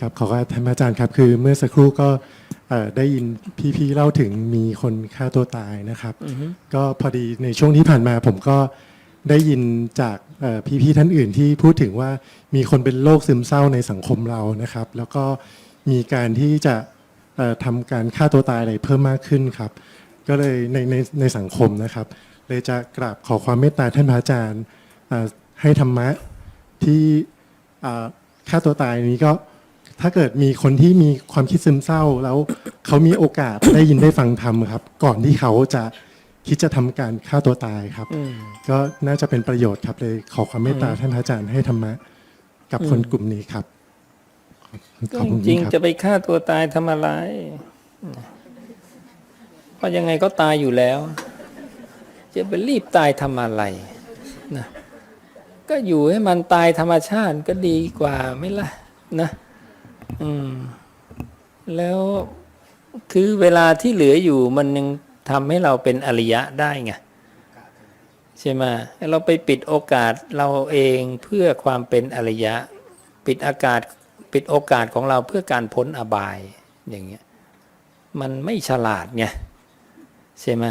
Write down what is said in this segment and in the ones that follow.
ครับขอท่านอาจารย์ครับ คือเมื่อสักครู่ก็เอ่อได้ยินพี่ๆเล่าถึงมีคนฆ่าตัวตายนะครับอือฮึก็พอดีในช่วงที่ผ่านมาผมก็ได้ยินจากเอ่อพี่ๆท่านอื่นที่พูดถึงว่ามีคนเป็นโรคซึมเศร้าในสังคมเรานะครับ แล้วก็มีการที่จะเอ่อทำการฆ่าตัวตายอะไรเพิ่มมากขึ้นครับ ก็เลยในในในสังคมนะครับ เลยจะกราบขอความเมตตาท่านพระอาจารย์เอ่อให้ธรรมะที่เอ่อฆ่าตัวตายนี้ก็ ถ้าเกิดมีคนที่มีความคิดซึมเศร้า แล้วเขามีโอกาสได้ยินได้ฟังธรรมครับ ก่อนที่เขาจะคิดจะทำการฆ่าตัวตายครับอืมก็น่าจะเป็นประโยชน์ครับเลยขอความเมตตาอืมท่านพระอาจารย์ให้ธรรมะกับคนอืมกลุ่มนี้ครับก็ขอบคุณจริงครับๆจะไปฆ่าตัวตายทำอะไรเพราะยังไงก็ตายอยู่แล้ว จะไปรีบตายทำอะไรนะก็อยู่ให้มันตายธรรมชาติก็ดีกว่าไหม่ล่ะนะ อืม แล้วคือเวลาที่เหลืออยู่มันยังทำให้เราเป็นอริยะได้ไงใช่ไหมเราไปปิดโอกาสเราเองเพื่อความเป็นอริยะ ปิดอากาศปิดโอกาสของเราเพื่อการพ้นอบายอย่างเงี้ยมันไม่ฉลาดไงใช่ไหม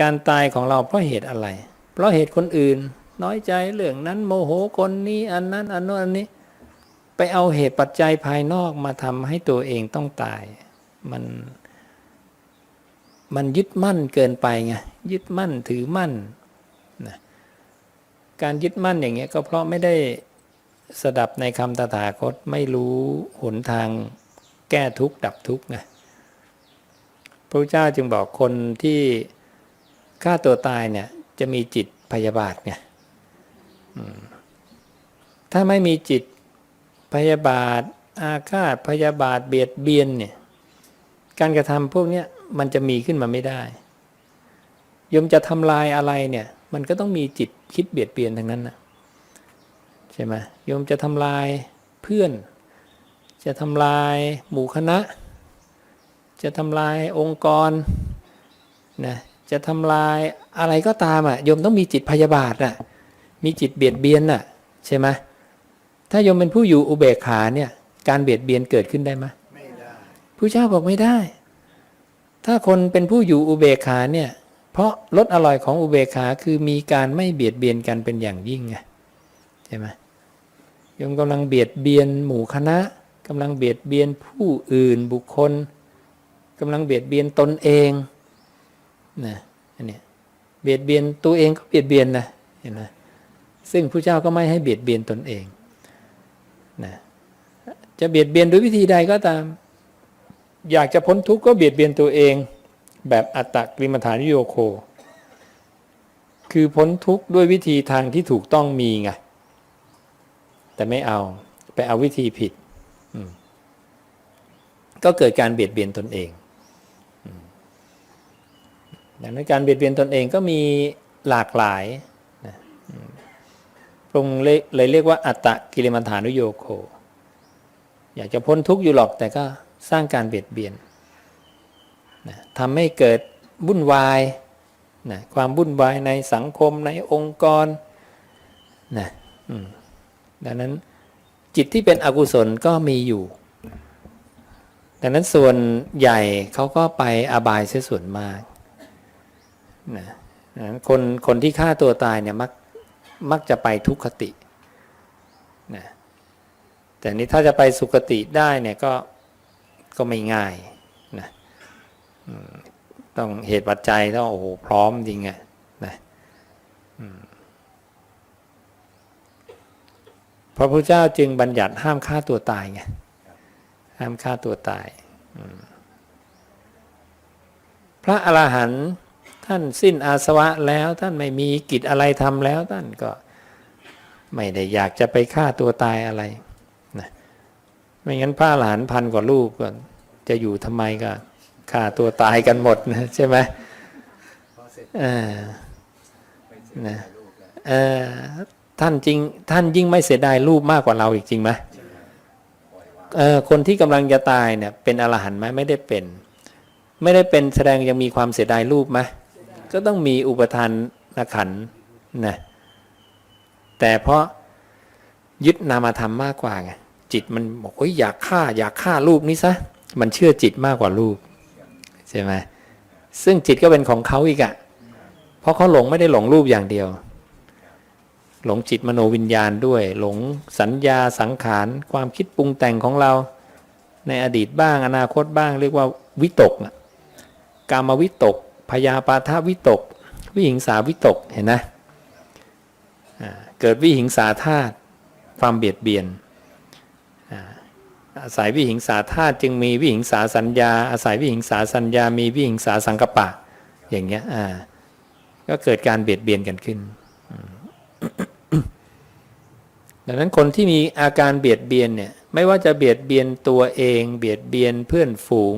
การตายของเราเพราะเหตุอะไร เพราะเหตุคนอื่น น้อยใจเรื่องนั้นโมโหคนนี้อันนั้นอันโน้นอันนี้ ไปเอาเหตุปัจจัยภายนอกมาทำให้ตัวเองต้องตาย มัน มันยึดมั่นเกินไปไงยึดมั่นถือมั่นนะการยึดมั่นอย่างเงี้ยก็เพราะไม่ได้สดับในคำตถาคตไม่รู้หนทางแก้ทุกข์ดับทุกข์ไงพระเจ้าจึงบอกคนที่ฆ่าตัวตายเนี่ยจะมีจิตพยาบาทไงถ้าไม่มีจิต พยาบาท อาฆาตพยาบาทเบียดเบียนเนี่ยการกระทำพวกเนี้ยมันจะมีขึ้นมาไม่ได้โยมจะทำลายอะไรเนี่ย มันก็ต้องมีจิตคิดเบียดเบียนทั้งนั้นนะใช่ไหมโยมจะทำลายเพื่อน จะทำลายหมู่คณะ จะทำลายองค์กรนะจะทำลายอะไรก็ตามอะโยมต้องมีจิตพยาบาทอะมีจิตเบียดเบียนอะใช่ไหม ถ้าโยมเป็นผู้อยู่อุเบกขาเนี่ย การเบียดเบียนเกิดขึ้นได้ไหมไม่ได้ผู้เจ้าบอกไม่ได้ ถ้าคนเป็นผู้อยู่อุเบกขาเนี่ย เพราะรสอร่อยของอุเบกขาคือมีการไม่เบียดเบียนกันเป็นอย่างยิ่งไงใช่ไหมโยมกำลังเบียดเบียนหมู่คณะกำลังเบียดเบียนผู้อื่นบุคคลกำลังเบียดเบียนตนเองนะอันเนี้ยเบียดเบียนตัวเองก็เบียดเบียนนะเห็นไหมซึ่งพระเจ้าก็ไม่ให้เบียดเบียนตนเอง นะจะเบียดเบียนด้วยวิธีใดก็ตาม อยากจะพ้นทุกข์ก็เบียดเบียนตัวเอง แบบอัตตกริมฐานโยโค คือพ้นทุกข์ด้วยวิธีทางที่ถูกต้องมีไงแต่ไม่เอาไปเอาวิธีผิด ก็เกิดการเบียดเบียนตนเองดังนั้นการเบียดเบียนตนเองก็มีหลากหลาย นะอืมพระองค์เลยเลยเรียกว่าอัตตะกิริมันฐานุโยโค อยากจะพ้นทุกข์อยู่หรอกแต่ก็สร้างการเบียดเบียนนะทำให้เกิดวุ่นวายนะความวุ่นวายในสังคมในองค์กรนะดังนั้นจิตที่เป็นอกุศลก็มีอยู่ ดังนั้นส่วนใหญ่เขาก็ไปอบายเสียส่วนมากนะคนคนที่ฆ่าตัวตายเนี่ยมัก มักจะไปทุกขตินะแต่นี้ถ้าจะไปสุคติได้เนี่ยก็ก็ไม่ง่ายนะต้องเหตุปัจจัยต้องโอ้โหพร้อมจริงอะนะพระพุทธเจ้าจึงบัญญัติห้ามฆ่าตัวตายไงห้ามฆ่าตัวตาย พระอรหันต์ ท่านสิ้นอาสวะแล้วท่านไม่มีกิจอะไรทำแล้วท่านก็ไม่ได้อยากจะไปฆ่าตัวตายอะไรนะไม่งั้นพระอรหันพันกว่ารูปก็จะอยู่ทำไมก็ฆ่าตัวตายกันหมดนะใช่ไหมเออนะเออท่านจริงท่านยิ่งไม่เสียดายรูปมากกว่าเราอีกจริงไหมเออคนที่กำลังจะตายเนี่ยเป็นอรหันต์ไหมไม่ได้เป็น ไม่ได้เป็นแสดงยังมีความเสียดายรูปไหม ก็ต้องมีอุปทานขันธ์นะแต่เพราะยึดนามธรรมมากกว่าไงจิตมันบอกเฮ้ยอยากฆ่า อยากฆ่ารูปนี้ซะมันเชื่อจิตมากกว่ารูปใช่ไหมซึ่งจิตก็เป็นของเขาอีกอะเพราะเขาหลงไม่ได้หลงรูปอย่างเดียว หลงจิตมโนวิญญาณด้วย หลงสัญญาสังขารความคิดปรุงแต่งของเรา ในอดีตบ้างอนาคตบ้าง เรียกว่าวิตกะกามวิตก พยาปาทวิตก วิหิงสาวิตกเห็นนะอ่าเกิดวิหิงสาธาตุความเบียดเบียนอาอาศัยวิหิงสาธาตุจึงมีวิหิงสาสัญญา อาศัยวิหิงสาสัญญา มีวิหิงสาสังกปะ อย่างเงี้ยอ่าก็เกิดการเบียดเบียนกันขึ้น ดังนั้นคนที่มีอาการเบียดเบียนเนี่ยไม่ว่าจะเบียดเบียนตัวเอง เบียดเบียนเพื่อนฝูง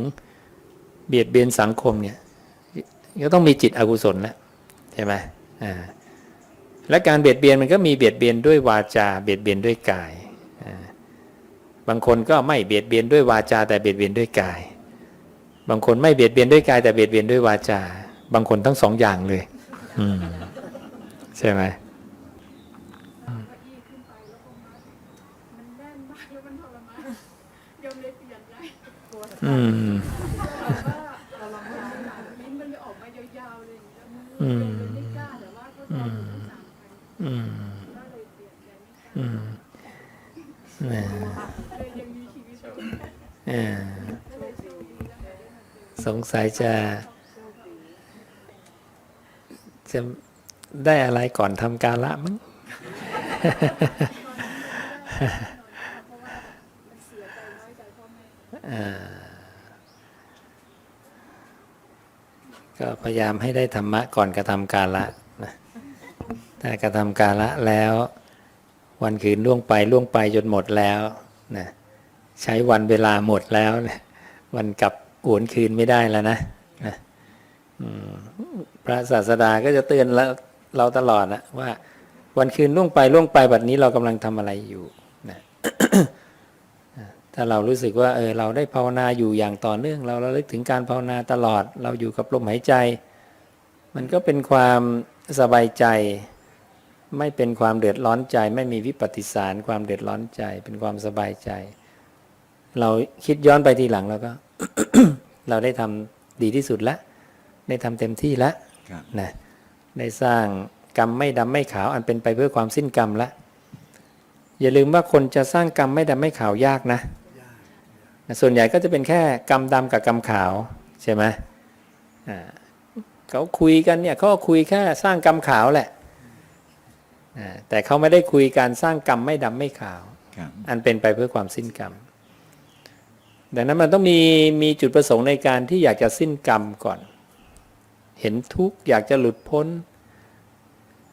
เบียดเบียนสังคมเนี่ย ก็ต้องมีจิตอกุศลแล้วใช่ไหมอ่าและการเบียดเบียนมันก็มีเบียดเบียนด้วยวาจาเบียดเบียนด้วยกายอ่าบางคนก็ไม่เบียดเบียนด้วยวาจา แต่เบียดเบียนด้วยกาย บางคนไม่เบียดเบียนด้วยกาย แต่เบียดเบียนด้วยวาจา บางคนทั้งสองอย่างเลย อืมใช่ไหมมันแน่นมากแล้วมันทรมานยมเลยเปลี่ยนใจอืม ลิ้นมันเลยออกมายาวๆเลย อืมองสามอืมอ่าอืมแหมเลยยังมีชีวิตอยู่เออสงสัยจะ จะได้อะไรก่อนทำการละมั้ง มันเสียใจน้อยใจพ่อแม่ อ่า ก็พยายามให้ได้ธรรมะก่อนกระทำการละนะถ้ากระทำการละแล้ว วันคืนล่วงไปล่วงไปจนหมดแล้วนะใช้วันเวลาหมดแล้วนะวันกลับหวนคืนไม่ได้แล้วนะนะพระศาสดาก็จะเตือนเราเราตลอดนะว่า วันคืนล่วงไปล่วงไปบัดนี้เรากำลังทำอะไรอยู่นะ ถ้าเรารู้สึกว่าเออเราได้ภาวนาอยู่อย่างต่อเนื่อง เราระลึกถึงการภาวนาตลอด เราอยู่กับลมหายใจ มันก็เป็นความสบายใจ ไม่เป็นความเดือดร้อนใจ ไม่มีวิปฏิสารความเดือดร้อนใจ เป็นความสบายใจ เราคิดย้อนไปทีหลังแล้วก็ เราได้ทำดีที่สุดแล้วได้ทำเต็มที่แล้วครับนะได้สร้างกรรมไม่ดำไม่ขาวอันเป็นไปเพื่อความสิ้นกรรมแล้วอย่าลืมว่าคนจะสร้างกรรมไม่ดำไม่ขาวยากนะนะ ส่วนใหญ่ก็จะเป็นแค่กรรมดำกับกรรมขาวใช่ไหมอ่าเขาคุยกันเนี่ยเขาก็คุยแค่สร้างกรรมขาวแหละอ่าแต่เขาไม่ได้คุยการสร้างกรรมไม่ดำไม่ขาวครับอันเป็นไปเพื่อความสิ้นกรรม ดังนั้นมันต้องมีมีจุดประสงค์ในการที่อยากจะสิ้นกรรมก่อน เห็นทุกข์อยากจะหลุดพ้น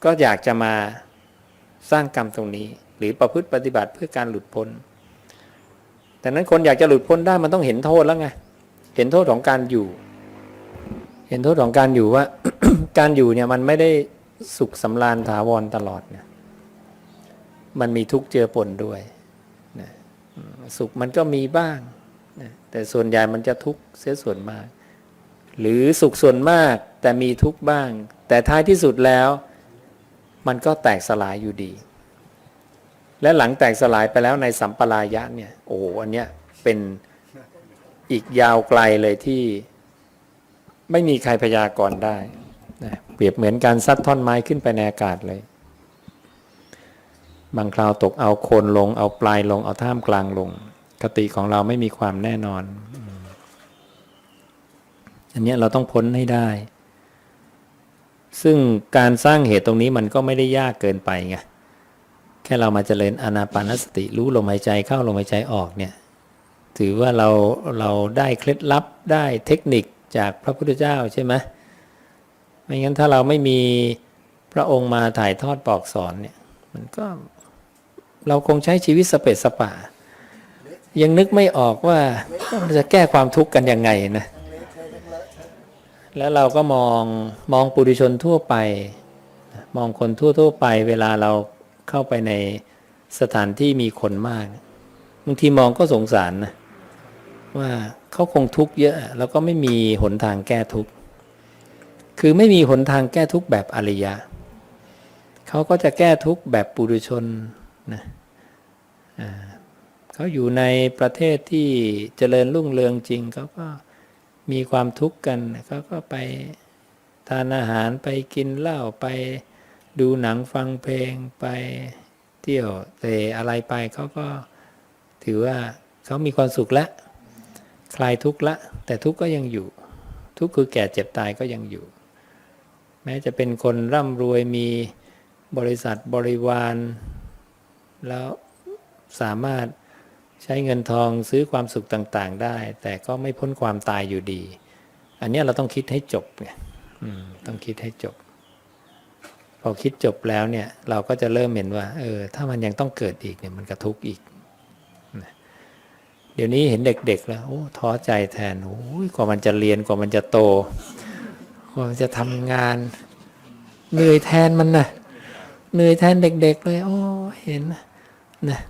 ก็อยากจะมาสร้างกรรมตรงนี้ หรือประพฤติปฏิบัติเพื่อการหลุดพ้น ดังนั้นคนอยากจะหลุดพ้นได้มันต้องเห็นโทษแล้วไง เห็นโทษของการอยู่ เห็นโทษของการอยู่ว่า การอยู่เนี่ยมันไม่ได้สุขสำราญถาวรตลอดเนี่ยมันมีทุกข์เจือปนด้วยนะสุขมันก็มีบ้างนะแต่ส่วนใหญ่มันจะทุกข์เสียส่วนมาก หรือสุขส่วนมากแต่มีทุกข์บ้าง แต่ท้ายที่สุดแล้ว มันก็แตกสลายอยู่ดี และหลังแตกสลายไปแล้วในสัมปรายะเนี่ยโอ้โหอันเนี้ยเป็นอีกยาวไกลเลยที่ไม่มีใครพยากรณ์ได้นะเปรียบเหมือนการซัดท่อนไม้ขึ้นไปในอากาศเลย บางคราวตกเอาโคนลง เอาปลายลง เอาท่ามกลางลง คติของเราไม่มีความแน่นอน อันเนี้ยเราต้องพ้นให้ได้ ซึ่งการสร้างเหตุตรงนี้มันก็ไม่ได้ยากเกินไปไง แค่เรามาเจริญอานาปานสติรู้ลมหายใจเข้าลมหายใจออกเนี่ยถือว่าเราเราได้เคล็ดลับได้เทคนิคจากพระพุทธเจ้าใช่ไหมไม่งั้นถ้าเราไม่มีพระองค์มาถ่ายทอดปอกสอนเนี่ยมันก็เราคงใช้ชีวิตสเปซสปะ ยังนึกไม่ออกว่าเราจะแก้ความทุกข์กันยังไงนะแล้วเราก็มองมองปุถุชนทั่วไป มองคนทั่วๆไป เวลาเรา เข้าไปในสถานที่มีคนมากบางทีมองก็สงสารนะว่าเขาคงทุกข์เยอะ แล้วก็ไม่มีหนทางแก้ทุกข์คือไม่มีหนทางแก้ทุกข์แบบอริยะเขาก็จะแก้ทุกข์แบบปุถุชนนะเขาอยู่ในประเทศที่เจริญรุ่งเรืองจริงเขาก็มีความทุกข์กันเขาก็ไปทานอาหารไปกินเหล้าไป ดูหนังฟังเพลงไปเที่ยวเตะอะไรไปเขาก็ถือว่าเขามีความสุขล้วคลายทุกข์ละ แต่ทุกข์ก็ยังอยู่ ทุกข์คือแก่เจ็บตายก็ยังอยู่ แม้จะเป็นคนร่ำรวยมีบริษัทบริวาร แล้วสามารถใช้เงินทองซื้อความสุขต่าง ๆ ได้ แต่ก็ไม่พ้นความตายอยู่ดี อันนี้เราต้องคิดให้จบไงต้องคิดให้จบ พอคิดจบแล้วเนี่ยเราก็จะเริ่มเห็นว่าเออถ้ามันยังต้องเกิดอีกเนี่ยมันกระทุกข์อีก เดี๋ยวนี้เห็นเด็กๆแล้วโอ้ท้อใจแทนโอ้ยกว่ามันจะเรียนกว่ามันจะโต กว่ามันจะทำงานเหนื่อยแทนมันนะเหนื่อยแทนเด็ก ๆ เลย โอ้เห็นนะ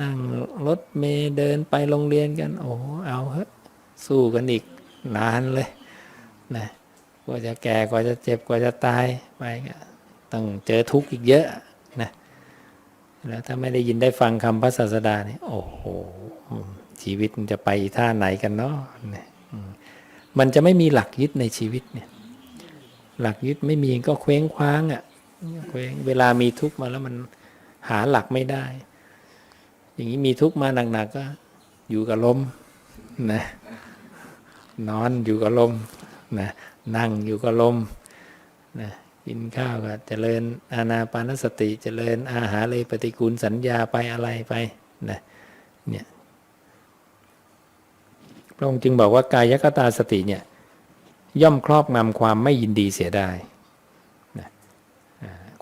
นั่งรถเมล์เดินไปโรงเรียนกัน โอ้เอาเถอะสู้กันอีกนานเลยนะ ว่าจะแก่กว่าจะเจ็บกว่าจะตายไปก็ต้องเจอทุกข์อีกเยอะนะแล้วถ้าไม่ได้ยินได้ฟังคำพระศาสดาเนี่ยโอ้โหชีวิตมันจะไปท่าไหนกันเนาะมมันจะไม่มีหลักยึดในชีวิตเนี่ย หลักยึดไม่มีก็เคว้งคว้างอะ่ะเคว้งเวลามีทุกข์มาแล้วมันหาหลักไม่ได้ อย่างนี้มีทุกข์มาหนักๆก็ อยู่กับลมนะนอนอยู่กับลมนะ นั่งอยู่กับลมนะกินข้าวก็เจริญอาณาปานสติเจริญอาหารเลยปฏิกูลสัญญาไปอะไรไปนะเนี่ยพระองค์จึงบอกว่ากายคตาสติเนี่ยย่อมครอบงำความไม่ยินดีเสียได้นะ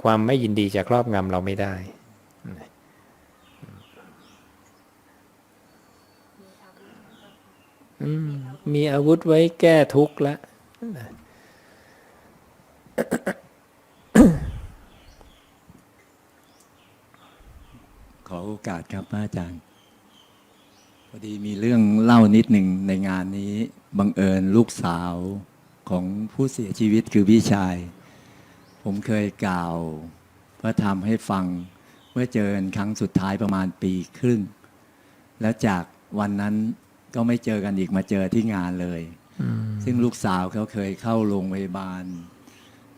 ความไม่ยินดีจะครอบงำเราไม่ได้มีอาวุธไว้แก้ทุกข์แล้วนะ ขอโอกาสครับพระอาจารย์พอดีมีเรื่องเล่านิดหนึ่งในงานนี้บังเอิญลูกสาวของผู้เสียชีวิตคือพี่ชาย ผมเคยกล่าว พระธรรมให้ฟังเมื่อเจอกันครั้งสุดท้ายประมาณปีครึ่ง แล้วจากวันนั้นก็ไม่เจอกันอีกมาเจอที่งานเลยอืมซึ่งลูกสาวเขาเคยเข้าโรงพยาบาล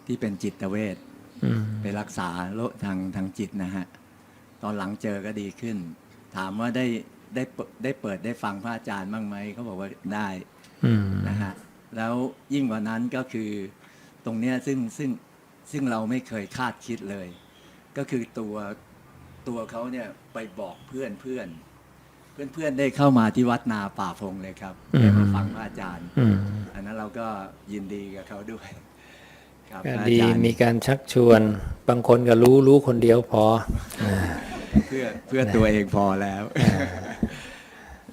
ที่เป็นจิตเวชอืมไปรักษาโรคทางทางจิตนะฮะ ตอนหลังเจอก็ดีขึ้น ถามว่าได้ได้เปิดได้เปิดได้ฟังพระอาจารย์บ้างไหมเขาบอกว่าได้อืมนะฮะแล้วยิ่งกว่านั้นก็คือตรงเนี้ยซึ่งซึ่งซึ่งเราไม่เคยคาดคิดเลย ก็คือตัวตัวเขาเนี่ยไปบอกเพื่อนเพื่อนเพื่อนเพื่อนได้เข้ามาที่วัดนาป่าพงเลยครับได้มาฟังพระอาจารย์อืมอันนั้นเราก็ยินดีกับเขาด้วยครับก็พระ ดีอาจารย์มีการชักชวน บางคนก็รู้รู้คนเดียวพอ เพื่อเพื่อตัวเองพอแล้ว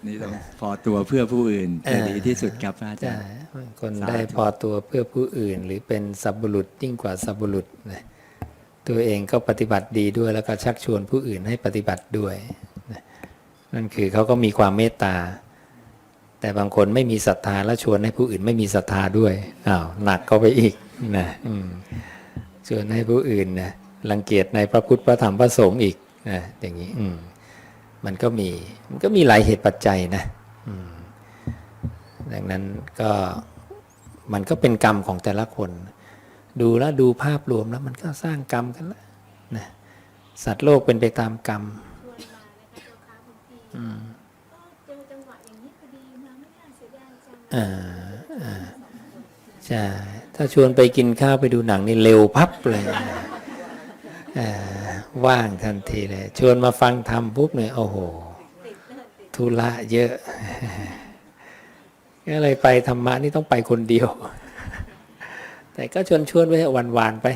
นี่ต้องพอตัวเพื่อผู้อื่นจะเออดีที่สุดครับพระอาจาใช่รย์บางคนสาธุได้พอตัวเพื่อผู้อื่น หรือเป็นสัพบุรุษยิ่งกว่าสัพบุรุษนะตัวเองก็ปฏิบัติดีด้วยแล้วก็ชักชวนผู้อื่นให้ปฏิบัติด้วยนะนั่นคือเขาก็มีความเมตตา แต่บางคนไม่มีศรัทธาแล้วชวนให้ผู้อื่นไม่มีศรัทธาด้วยอ้าวหนักเข้าไปอีก นะอืมชวนให้ผู้อื่นนะรังเกียจในพระพุทธพระธรรมพระสงฆ์อีกนะอย่างนี้อืมมันก็มีมันก็มีหลายเหตุปัจจัยนะอืมดังนั้นก็มันก็เป็นกรรมของแต่ละคน ดูแล้วดูภาพรวมแล้ว มันก็สร้างกรรมกันแล้วนะสัตว์โลกเป็นไปตามกรรมชวนมานะคะเจ้าค้าบางทีอืมก็เจอจังหวะอย่างนี้พอดีมา ใช่ถ้าชวนไปกินข้าวไปดูหนังนี่เร็วพับเลยว่างทันทีเลย ชวนมาฟังธรรมปุ๊บเนี่ยโอ้โหธุระเยอะก็เลยไปธรรมะนี่ต้องไปคนเดียว แต่ก็ชวนชวนไว้วันวานๆไป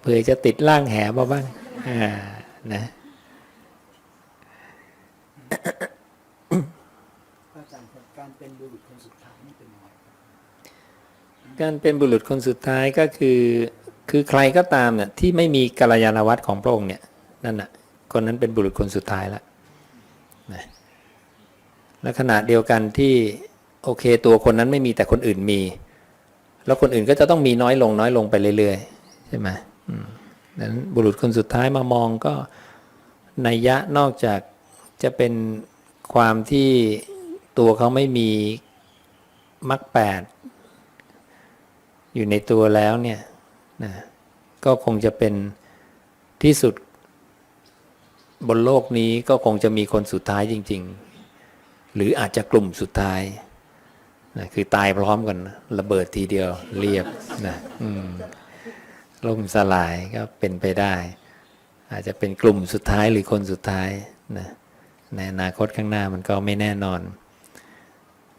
เผื่อจะติดล่างแหมาบ้างอ่านะ อาจารย์ครับการเป็นบุรุษคนสุดท้ายนี่เป็นยังไงครับ การเป็นบุรุษคนสุดท้ายก็คือคือใครก็ตามเนี่ยที่ไม่มีกัลยาณวัตรของพระองค์เนี่ยนั่นน่ะคนนั้นเป็นบุรุษคนสุดท้ายแล้วนะและขณะเดียวกันที่โอเคตัวคนนั้นไม่มีแต่คนอื่นมี แล้วคนอื่นก็จะต้องมีน้อยลงน้อยลงไปเรื่อยๆใช่ไหมดังนั้นบุรุษคนสุดท้ายมามองก็นัยยะนอกจากจะเป็นความที่ตัวเขาไม่มีมรรคแปด อยู่ในตัวแล้วเนี่ยนะก็คงจะเป็นที่สุดบนโลกนี้ก็คงจะมีคนสุดท้ายจริง ๆ หรืออาจจะกลุ่มสุดท้ายนะคือตายพร้อมกันระเบิดทีเดียวเรียบนะล่มสลายก็เป็นไปได้ อาจจะเป็นกลุ่มสุดท้ายหรือคนสุดท้ายนะในอนาคตข้างหน้ามันก็ไม่แน่นอน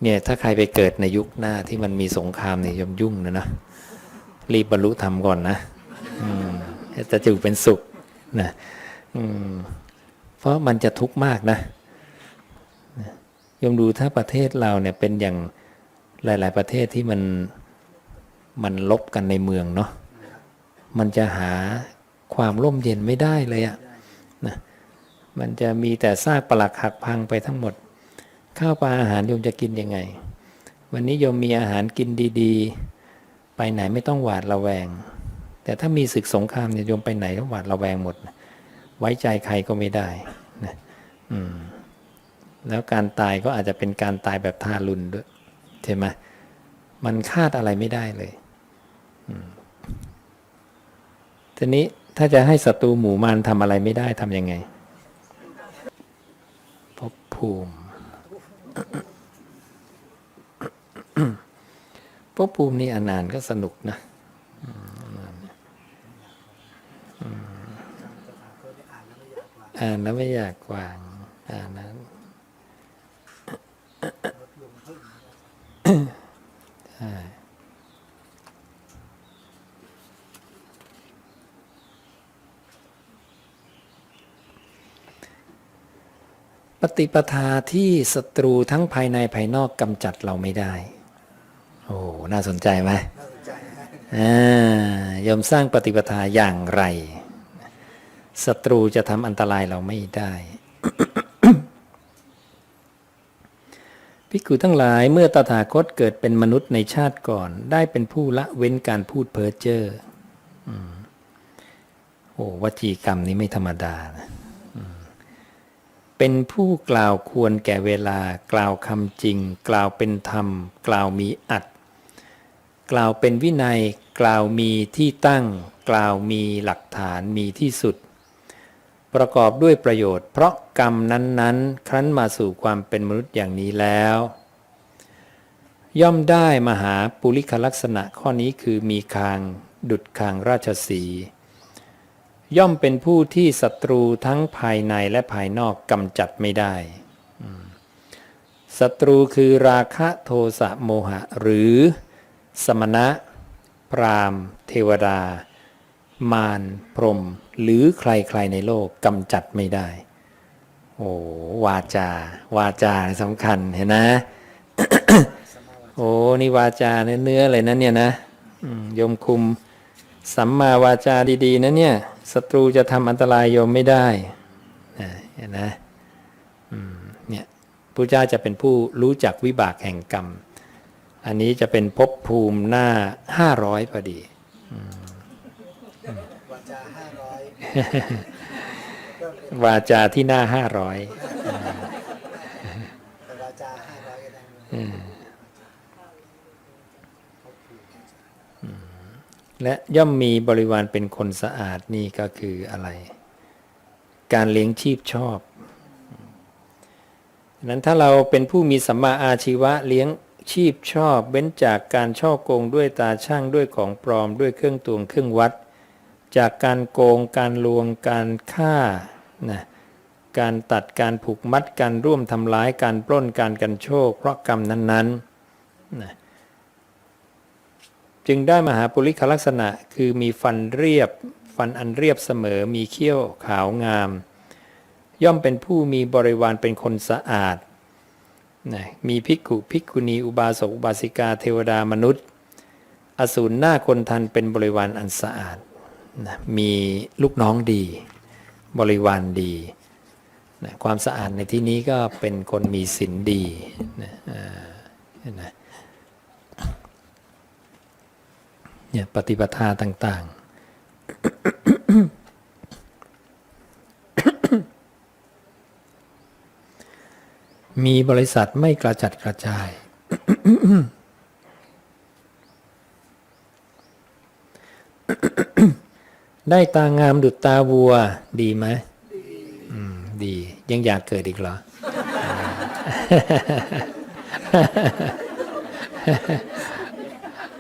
เนี่ยถ้าใครไปเกิดในยุคหน้าที่มันมีสงครามเนี่ยยมยุ่งนะนะรีบบรรลุธรรมก่อนนะอืมจะอยู่เป็นสุขนะอืมเพราะมันจะทุกข์มากนะนะยมดูถ้าประเทศเราเนี่ยเป็นอย่างหลาย ๆ ประเทศที่มันมันลบกันในเมืองเนาะมันจะหาความร่มเย็นไม่ได้เลยอะนะมันจะมีแต่ซากปลักหักพังไปทั้งหมด ข้าวปลาอาหารโยมจะกินยังไง วันนี้โยมมีอาหารกินดีๆ ไปไหนไม่ต้องหวาดระแวง แต่ถ้ามีศึกสงครามเนี่ยโยมไปไหนต้องหวาดระแวงหมด ไว้ใจใครก็ไม่ได้นะอืมแล้วการตายก็อาจจะเป็นการตายแบบทารุณด้วยใช่ไหมมันคาดอะไรไม่ได้เลยทีนี้ถ้าจะให้ศัตรูหมู่มารทำอะไรไม่ได้ทำยังไงภพภูมิ พบภูมินี่อนานก็สนุกนะอ่านแล้วไม่อยากวางอ่านนั้นใช่ ปฏิปทาที่ศัตรูทั้งภายในภายนอกกำจัดเราไม่ได้ โอ้น่าสนใจไหมอ่ายอมสร้างปฏิปทาอย่างไรศัตรูจะทำอันตรายเราไม่ได้ภิกขุทั้งหลายเมื่อตถาคตเกิดเป็นมนุษย์ในชาติก่อน ได้เป็นผู้ละเว้นการพูดเพ้อเจ้อโอ้วจีกรรมนี้ไม่ธรรมดานะ เป็นผู้กล่าวควรแก่เวลากล่าวคำจริง กล่าวเป็นธรรม กล่าวมีอัดกล่าวเป็นวินัย กล่าวมีที่ตั้ง กล่าวมีหลักฐานมีที่สุด ประกอบด้วยประโยชน์ เพราะกรรมนั้นๆ ครั้นมาสู่ความเป็นมนุษย์อย่างนี้แล้ว ย่อมได้มหาปุริคลักษณะข้อนี้คือมีคาง ดุดคางราชสี ย่อมเป็นผู้ที่ศัตรูทั้งภายในและภายนอกกำจัดไม่ได้ศัตรูคือราคะโทสะโมหะ หรือ สมณะ พรามเทวดา มารพรม หรือใครๆในโลกกำจัดไม่ได้ โอ้วาจา วาจาสำคัญเห็นนะ โอ้นี่วาจาเนื้อเนื้อเลยนะเนี่ยนะยมคุมสัมมาวาจาดี ๆ นะเนี่ย ศัตรูจะทำอันตรายโยมไม่ได้นะเห็นนะอืมเนี่ยพระเจ้าจะเป็นผู้รู้จักวิบากแห่งกรรม อันนี้จะเป็นภพภูมิหน้าห้าร้อยพอดีวาจาห้าร้อยวาจาที่หน้าห้าร้อยแต่วาจาห้าร้อยก็ได้ และย่อมมีบริวารเป็นคนสะอาดนี่ก็คืออะไร การเลี้ยงชีพชอบนั้นถ้าเราเป็นผู้มีสัมมาอาชีวะเลี้ยงชีพชอบเว้นจากการช่อโกงด้วยตาช่างด้วยของปลอมด้วยเครื่องตวงเครื่องวัด จากการโกงการลวงการฆ่านะการตัดการผูกมัดการร่วมทำร้ายการปล้นการกันโชค เพราะกรรมนั้นๆนะ จึงได้มหาปุริคลักษณะคือมีฟันเรียบ ฟันอันเรียบเสมอมีเขี้ยวขาวงาม ย่อมเป็นผู้มีบริวารเป็นคนสะอาดนะมีภิกขุภิกขุณีอุบาสกอุบาสิกาเทวดามนุษย์ อสูรหน้าคนทันเป็นบริวารอันสะอาดนะมีลูกน้องดี บริวารดีนะความสะอาดในที่นี้ก็เป็นคนมีศีลดีนะนไหม เนี่ยปฏิปทาต่าง ๆ มีบริษัทไม่กระจัดกระจาย ได้ตางามดุจตาวัว ดีไหมอืมดี ยังอยากเกิดอีกเหรอ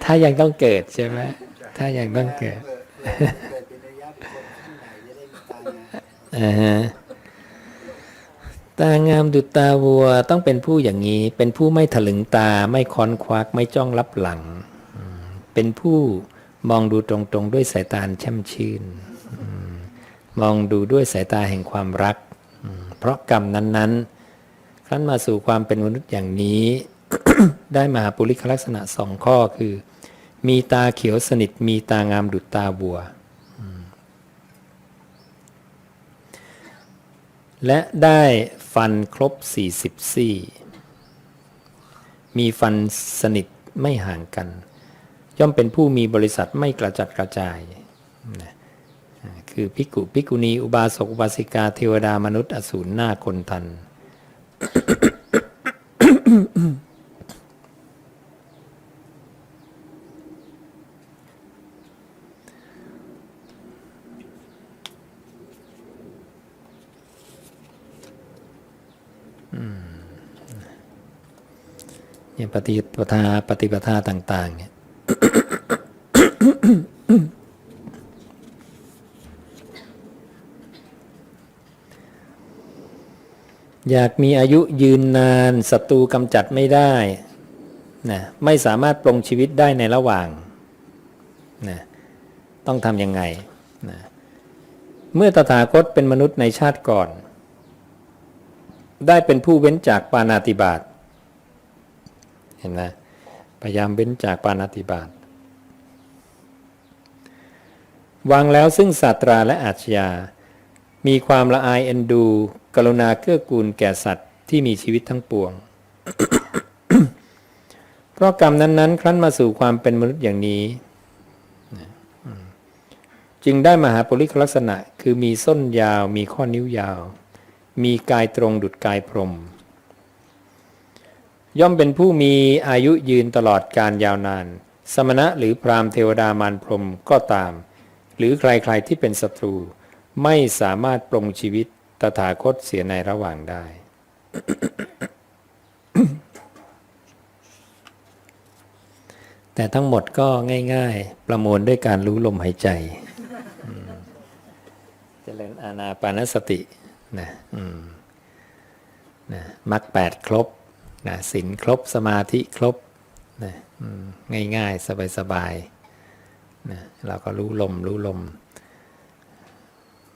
ถ้ายังต้องเกิดใช่ไหมถ้ายังต้องเกิดเกิดเป็นระยะเป็นคนข้างในจะได้มีตางานอ่าฮะตางามดุจตาวัวต้องเป็นผู้อย่างนี้ เป็นผู้ไม่ถลึงตาไม่ค้อนควักไม่จ้องรับหลังอืมเป็นผู้มองดูตรงๆ ด้วยสายตาอันแช่มชื่นอืมมองดูด้วยสายตาแห่งความรักอืมเพราะกรรมนั้นๆครั้นมาสู่ความเป็นมนุษย์อย่างนี้ ได้มหาปุริคลักษณะสองข้อคือ มีตาเขียวสนิท มีตางามดุจตาวัว และได้ฟันครบ 40 ซี่ มีฟันสนิทไม่ห่างกัน ย่อมเป็นผู้มีบริษัทไม่กระจัดกระจายนะคือพิกุพิกุณี อุบาสก อุบาสิกา เทวดามนุษย์ อสูรหน้าคนทัน เนี่ยปฏิปทาปฏิปทาต่าง ๆ เนี่ยอยากมีอายุยืนนานศัตรูกำจัดไม่ได้นะไม่สามารถปลงชีวิตได้ในระหว่างนะต้องทำยังไงนะเมื่อตถาคตเป็นมนุษย์ในชาติก่อน ได้เป็นผู้เว้นจากปานาติบาต ห็นไหมพยายามเว้นจากปานาติบาตวางแล้วซึ่งศาสตราและอาชญา มีความละอายเอ็นดู กรุณาเกื้อกูลแก่สัตว์ที่มีชีวิตทั้งปวง เพราะกรรมนั้น ๆ ครั้นมาสู่ความเป็นมนุษย์อย่างนี้ จึงได้มหาปริคลักษณะ คือมีส้นยาว มีข้อนิ้วยาว มีกายตรงดุดกายพรม ย่อมเป็นผู้มีอายุยืนตลอดการยาวนาน สมณะหรือพราหมณ์เทวดามารพรมก็ตาม หรือใครๆที่เป็นศัตรู ไม่สามารถปรงชีวิตตถาคตเสียในระหว่างได้ แต่ทั้งหมดก็ง่าย ๆ ประมวลด้วยการรู้ลมหายใจเจริญอานาปานสตินะมนะมรรคแปดครบ นะศีลครบสมาธิครบนะง่ายๆ สบายๆนะเราก็รู้ลมรู้ลม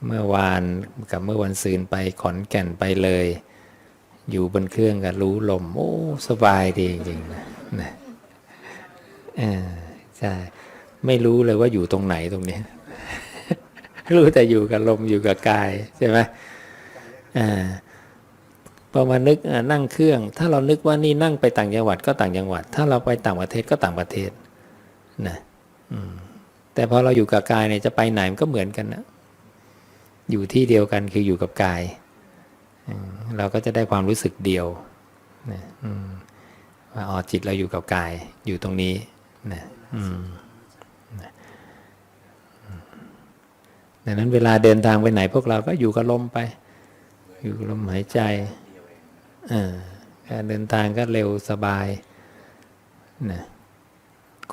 เมื่อวานกับเมื่อวันซืนไปขอนแก่นไปเลย อยู่บนเครื่องก็รู้ลม โอ้ สบายดีจริงๆนะนะเออใช่ไม่รู้เลยว่าอยู่ตรงไหนตรงนี้ รู้แต่อยู่กับลมอยู่กับกายใช่ไหมอ่า พอมานึกนั่งเครื่อง ถ้าเรานึกว่านี่นั่งไปต่างจังหวัดก็ต่างจังหวัด ถ้าเราไปต่างประเทศก็ต่างประเทศนะอืมแต่พอเราอยู่กับกายเนี่ยจะไปไหนมันก็เหมือนกันนะอยู่ที่เดียวกันคืออยู่กับกายอืมเราก็จะได้ความรู้สึกเดียวนะอืมว่าอ๋อจิตเราอยู่กับกายอยู่ตรงนี้นะอืมดังนั้นเวลาเดินทางไปไหนพวกเราก็อยู่กับลมไป อยู่กับลมหายใจ การเดินทางก็เร็วสบายนะ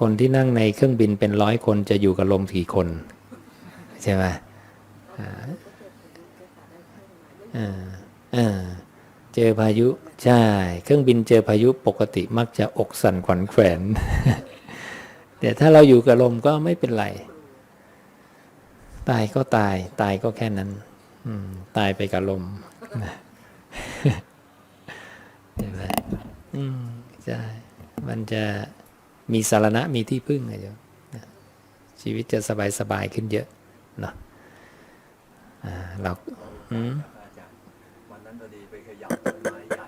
คนที่นั่งในเครื่องบินเป็นร้อยคนจะอยู่กับลมกี่คน ใช่ไหมอ่าอ่าเจอพายุ ใช่ เครื่องบินเจอพายุปกติมักจะอกสั่นขวัญแขวนแต่ถ้าเราอยู่กับลมก็ไม่เป็นไร ตายก็ตาย ตายก็แค่นั้นตายไปกับลม นะเห็นไหมอืมใช่ มันจะมีสารณะมีที่พึ่งไงโยมนะชีวิตจะสบายสบายๆขึ้นเยอะเนาะอ่าเราอืมอาจารย์วันนั้นพอดีไปขยับต้นไม้ใหญ่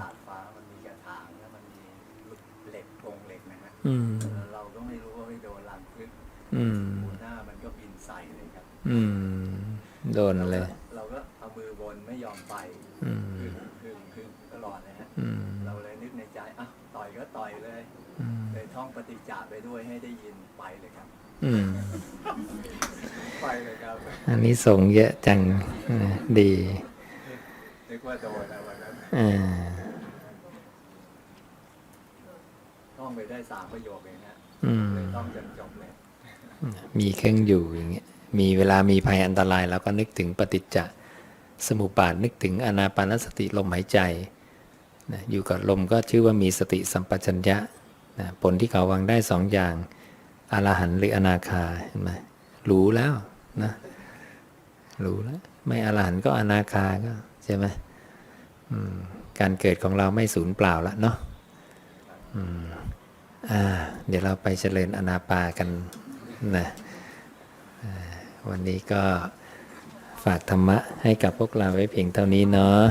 ดาดฟ้ามันมีกระถางแล้วมันมีเหล็กโครงเหล็กนะฮะอืมเราก็ไม่รู้ว่าไม่โดนรังผึ้งอืมหัวหน้ามันก็บินใส่เลยครับ อืม โดนเลย เราก็เอามือวนไม่ยอมไปอืมคือคือคือ องปฏิจจาไปด้วยให้ได้ยินไปเลยครับ อืม ไปเลยครับ อันนี้ส่งส์เยอะจังเออดีนึกว่าโดนนะวันนั้นอ่าท่องไปได้สามประโยคเองฮะอืมเลยท่องจนจบเลยมีเครื่องอยู่อย่างเงี้ยมีเวลามีภัยอันตรายเราก็นึกถึงปฏิจจสมุปบาทนึกถึงอนาปานสติลมหายใจนะอยู่กับลมก็ชื่อว่ามีสติสัมปชัญญะ นะผลที่เขาวางได้สองอย่างอรหันต์หรืออนาคาเห็นไหมรู้แล้วนะรู้แล้ว ไม่อรหันต์ก็อนาคาก็ใช่ไหมมการเกิดของเราไม่สูญเปล่าล้วเนาะเดี๋ยวเราไปเจริญอนาปากันนะวันนี้ก็ฝากธรรมะให้กับพวกเราไว้เพียงเท่านี้เนาะ